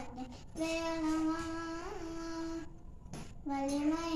vale, vale, vale, vale,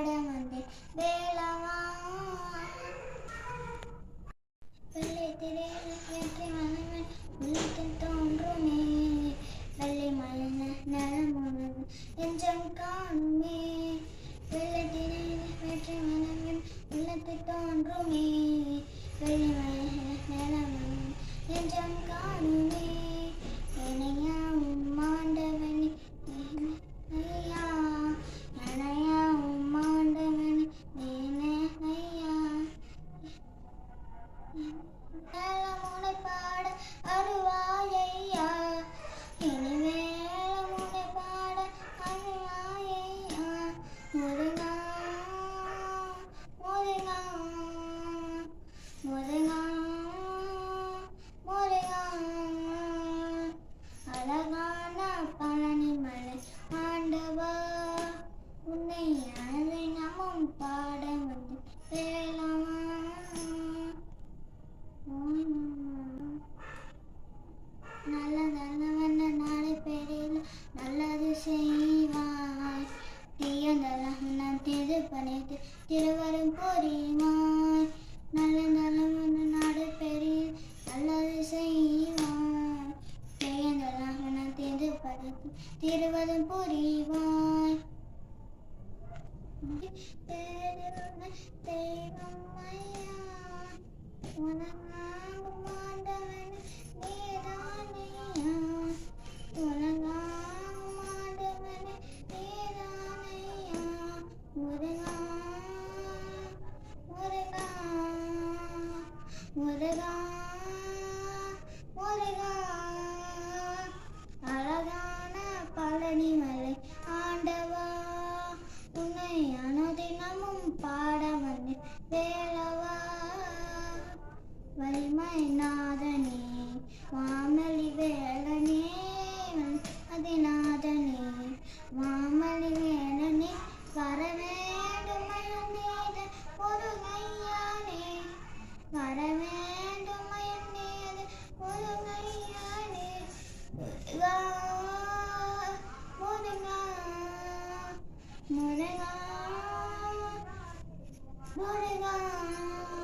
பாடம் வந்து வேளவா. வெள்ளை திரையிலற்றி மலங்கள் உள்ளத்தில் தோன்றுமே. வெள்ளை மலன நலம் உணவு நெஞ்சம் காணுமே. வெள்ளை திரையிலற்றி மலங்கள் உள்ளத்தில் தோன்றுமே. பழனிமலை ஆண்டவா உன்னை நாமம் பாட வந்து பேரலாமா Wanna பாடம் வந்து வேலவா வலிமை நாதனே ボールが